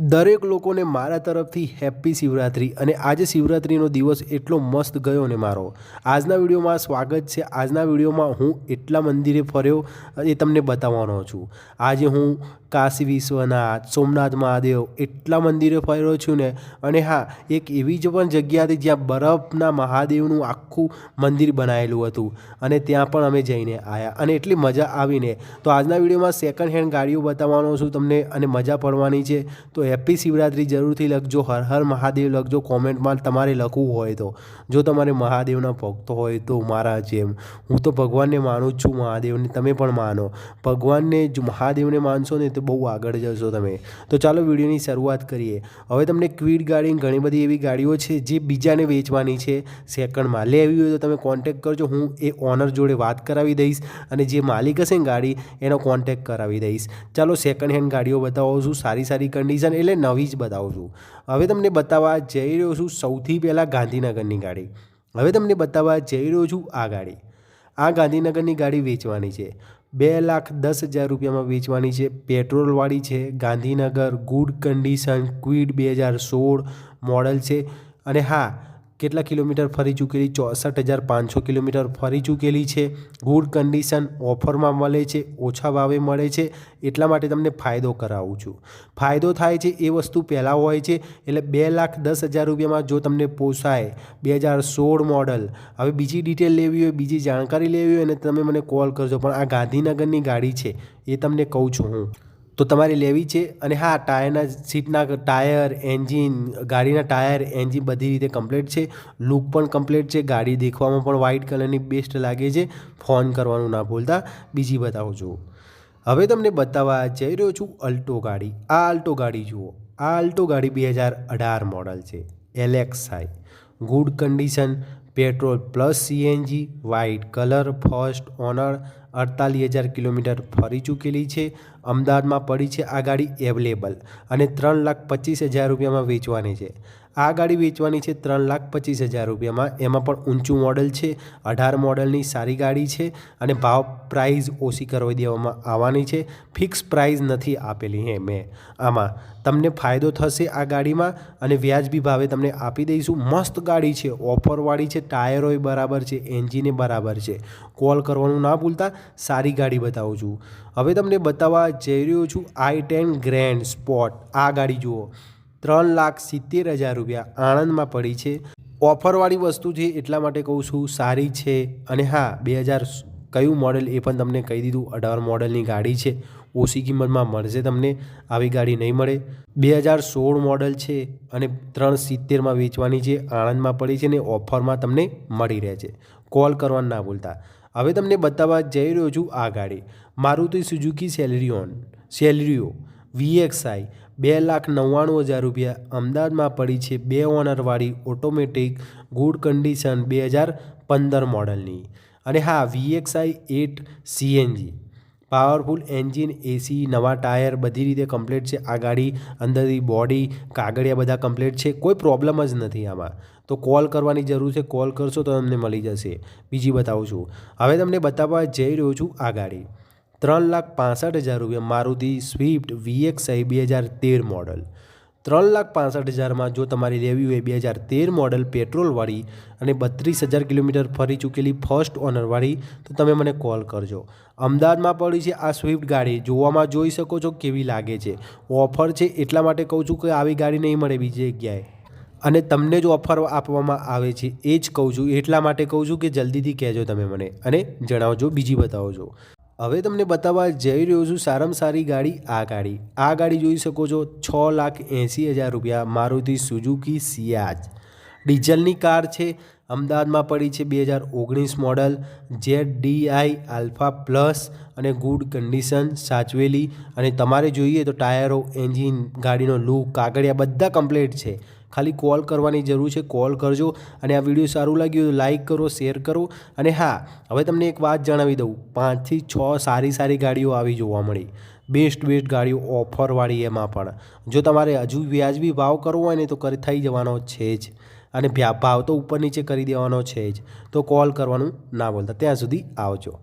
દરેક લોકોને મારા તરફથી હેપ્પી શિવરાત્રિ અને આજે શિવરાત્રિનો દિવસ એટલો મસ્ત ગયો ને મારો. આજના વિડીયોમાં સ્વાગત છે. આજના વિડીયોમાં હું એટલા મંદિરે ફર્યો, એ તમને બતાવવાનો છું. આજે હું કાશી વિશ્વનાથ, સોમનાથ મહાદેવ એટલા મંદિરે ફર્યો છું ને, અને હા, એક એવી જ પણ જગ્યા હતી જ્યાં બરફના મહાદેવનું આખું મંદિર બનાવેલું હતું અને ત્યાં પણ અમે જઈને આવ્યા અને એટલી મજા આવીને. તો આજના વિડીયોમાં સેકન્ડ હેન્ડ ગાડીઓ બતાવવાનો છું તમને અને મજા પડવાની છે. તો હેપ્પી શિવરાત્રિ જરૂરથી લખજો, હર હર મહાદેવ લખજો, કોમેન્ટમાં તમારે લખવું હોય તો. જો તમારે મહાદેવના ભક્તો હોય તો મારા જેમ. હું તો ભગવાનને માનું જ છું, મહાદેવને તમે પણ માનો. ભગવાનને જ, મહાદેવને માનશો ને તો બહુ આગળ જશો તમે. તો ચાલો વિડીયોની શરૂઆત કરીએ. હવે તમને ક્વિડ ગાડી ઘણી બધી એવી ગાડીઓ છે જે બીજાને વેચવાની છે સેકન્ડમાં. લેવી હોય તો તમે કોન્ટેક કરજો, હું એ ઓનર જોડે વાત કરાવી દઈશ અને જે માલિક હશે ને ગાડી, એનો કોન્ટેક કરાવી દઈશ. ચાલો સેકન્ડ હેન્ડ ગાડીઓ બતાવો છું સારી સારી કન્ડિશન એટલે નવી જ બતાવું છું. હવે તમને બતાવવા જઈ રહ્યો છું સૌથી પહેલાં ગાંધીનગરની ગાડી. હવે તમને બતાવવા જઈ રહ્યો છું આ ગાડી. આ ગાંધીનગરની ગાડી વેચવાની છે. બે લાખ દસ હજાર રૂપિયામાં વેચવાની છે. પેટ્રોલવાળી છે. ગાંધીનગર ગુડ કન્ડિશન ક્વિડ બે હજાર સોળ મોડલ છે. અને હા કેટલા કિલોમીટર ફરી ચૂકેલી? ચોસઠ હજાર પાંચસો કિલોમીટર ફરી ચૂકેલી છે. ગુડ કન્ડિશન ઓફરમાં મળે છે, ઓછા ભાવે મળે છે. એટલા માટે તમને ફાયદો કરાવું છું. ફાયદો થાય છે એ વસ્તુ પહેલાં હોય છે, એટલે બે લાખ દસ હજાર રૂપિયામાં જો તમને પોસાય બે હજાર સોળ મોડલ. હવે બીજી ડિટેલ લેવી હોય, બીજી જાણકારી લેવી હોય, અને તમે મને કોલ કરજો. પણ આ ગાંધીનગરની ગાડી છે, એ તમને કહું છું હું. તો તમારે લેવી છે? અને હા, ટાયરના સીટના ટાયર, એન્જિન, ગાડીના ટાયર, એન્જિન બધી રીતે કમ્પ્લીટ છે. લુક પણ કમ્પ્લીટ છે. ગાડી દેખવામાં પણ વ્હાઇટ કલરની બેસ્ટ લાગે છે. ફોન કરવાનું ના ભૂલતા. બીજી બતાવું છું. હવે તમને બતાવવા જઈ રહ્યો છું અલ્ટો ગાડી. આ અલ્ટો ગાડી જુઓ. આ અલ્ટો ગાડી બે હજાર અઢાર મોડલ છે. LXI good condition petrol plus CNG, white colour, first owner, અડતાલીસ હજાર કિલોમીટર ફરી ચૂકેલી છે. અમદાવાદમાં પડી છે આ ગાડી એવેલેબલ અને ત્રણ લાખ પચીસ હજાર રૂપિયામાં વેચવાની છે. આ ગાડી વેચવાની છે ત્રણ લાખ પચીસ હજાર રૂપિયામાં. એમાં પણ ઊંચું મોડલ છે, અઢાર મોડલની સારી ગાડી છે અને ભાવ પ્રાઇઝ ઓછી કરવી દેવામાં આવવાની છે. ફિક્સ પ્રાઇઝ નથી આપેલી હે મેં. આમાં તમને ફાયદો થશે આ ગાડીમાં અને વ્યાજબી ભાવે તમને આપી દઈશું. મસ્ત ગાડી છે, ઓફરવાળી છે ટાયરોય બરાબર છે એન્જિને બરાબર છે. કોલ કરવાનું ના ભૂલતા, સારી ગાડી બતાવું છું. હવે તમને બતાવવા જઈ રહ્યો છું આઈ ટેન ગ્રેન્ડ સ્પોટ આ ગાડી જુઓ. ત્રણ લાખ સિત્તેર હજાર રૂપિયા આણંદમાં પડી છે. ઓફરવાળી વસ્તુ છે એટલા માટે કહું છું, સારી છે અને હા, બે હજાર કયું મોડલ એ પણ તમને કહી દીધું, અઢાર મોડલની ગાડી છે. ઓછી કિંમતમાં મળશે તમને, આવી ગાડી નહીં મળે. બે હજાર સોળ મોડલ છે અને ત્રણ સિત્તેરમાં વેચવાની છે, આણંદમાં પડી છે ને ઓફરમાં તમને મળી રહે છે. કોલ કરવાનું ના ભૂલતા. હવે તમને બતાવવા જઈ રહ્યો છું આ ગાડી. Maruti Suzuki Celerion Celerio VXI બે લાખ નવ્વાણું હજાર રૂપિયા અમદાવાદમાં પડી છે બે ઓનરવાળી ઓટોમેટિક ગુડ કન્ડિશન બે હજાર પંદર મોડલની. અને હા VXI AT CNG powerful engine, AC, નવા ટાયર બધી રીતે કમ્પ્લીટ છે. આ ગાડી અંદરથી બોડી, કાગળિયા બધા કમ્પ્લીટ છે. કોઈ પ્રોબ્લેમ જ નથી આમાં. તો કોલ કરવાની જરૂર છે. કોલ કરશો તો તમને મળી જશે. બીજી બતાવું છું. હવે તમને બતાવવા જઈ રહ્યો છું આ ગાડી. ત્રણ લાખ પાસઠ હજાર રૂપિયા મારુતિ સ્વિફ્ટ વીએક્સઆઈ બે હજાર તેર મોડલ. ત્રણ લાખ પાસઠ હજારમાં જો તમારી લેવી હોય બે હજાર તેર મોડલ પેટ્રોલવાળી અને બત્રીસ હજાર કિલોમીટર ફરી ચૂકેલી ફર્સ્ટ ઓનરવાળી, તો તમે મને કોલ કરજો. અમદાવાદમાં પડી છે આ સ્વિફ્ટ ગાડી. જોવામાં જોઈ શકો છો કેવી લાગે છે. ઓફર છે એટલા માટે કહું છું કે આવી ગાડી નહીં મળે બીજી જગ્યાએ. અને તમને જ ઓફર આપવામાં આવે છે, એ જ કહું છું. એટલા માટે કહું છું કે જલ્દીથી કહેજો તમે મને અને જણાવજો, બીજી બતાવો છો હવે તમને બતાવવા જઈ રહ્યો છું સારામાં સારી ગાડી, આ ગાડી. આ ગાડી જોઈ શકો છો, છ લાખ એંસી હજાર રૂપિયા. Maruti Suzuki Ciaz. ડીઝલની કાર છે, અમદાવાદમાં પડી છે બે હજાર ઓગણીસ model. Z DI alpha plus અને ગુડ કન્ડિશન સાચવેલી. અને તમારે જોઈએ તો ટાયરો, એન્જિન, ગાડીનો લુક, કાગળિયા બધા કમ્પ્લીટ છે. ખાલી કોલ કરવાની જરૂર છે, કોલ કરજો અને આ વીડિયો સારું લાગ્યું લાઇક કરો, શેર કરો અને હા, હવે તમને એક વાત જણાવી દઉં. પાંચથી છ સારી સારી ગાડીઓ આવી જોવા મળી. બેસ્ટ બેસ્ટ ગાડીઓ ઓફરવાળી એમાં પણ. જો તમારે હજુ વ્યાજબી ભાવ કરવો હોય ને તો કરી, થઈ જવાનો છે જ. અને ભાવ તો ઉપર નીચે કરી દેવાનો છે જ. તો કોલ કરવાનું ના બોલતા ત્યાં સુધી આવજો.